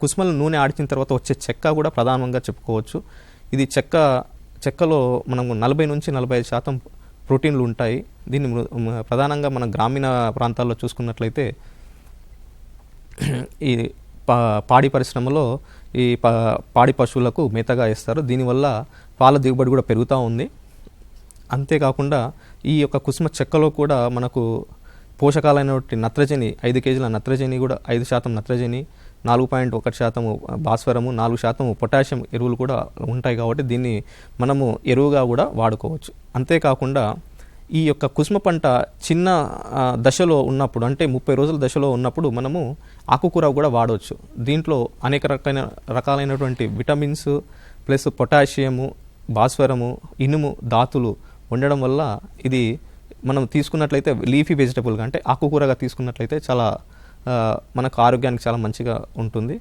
కుసుమల నూనె ఆడిచిన తర్వాత వచ్చే చెక్క కూడా ప్రధానంగా చెప్పుకోవచ్చు. ఇది చెక్క చెక్కలో మనము నలభై నుంచి నలభై ఐదు శాతం ప్రోటీన్లు ఉంటాయి. దీన్ని మృ- ప్రధానంగా మన గ్రామీణ ప్రాంతాల్లో చూసుకున్నట్లయితే ఈ పా పాడి పరిశ్రమలో ఈ పా పాడి పశువులకు మేతగా వేస్తారు. దీనివల్ల పాల దిగుబడి కూడా పెరుగుతూ ఉంది. అంతేకాకుండా ఈ యొక్క కుసుమ చెక్కలో కూడా మనకు పోషకాలైనటువంటి నత్రజని ఐదు కేజీల నత్రజని కూడా ఐదు శాతం నత్రజని నాలుగు పాయింట్ ఒకటి శాతము భాస్వరము నాలుగు శాతము పొటాషియం ఎరువులు కూడా ఉంటాయి కాబట్టి దీన్ని మనము ఎరువుగా కూడా వాడుకోవచ్చు. అంతేకాకుండా ఈ యొక్క కుసుమ పంట చిన్న దశలో ఉన్నప్పుడు అంటే ముప్పై రోజుల దశలో ఉన్నప్పుడు మనము ఆకుకూర కూడా వాడవచ్చు. దీంట్లో అనేక రకమైన రకాలైనటువంటి విటమిన్స్ ప్లస్ పొటాషియము భాస్వరము ఇనుము ధాతులు ఉండడం వల్ల ఇది మనం తీసుకున్నట్లయితే లీఫీ వెజిటబుల్గా అంటే ఆకుకూరగా తీసుకున్నట్లయితే చాలా మనకు ఆరోగ్యానికి చాలా మంచిగా ఉంటుంది.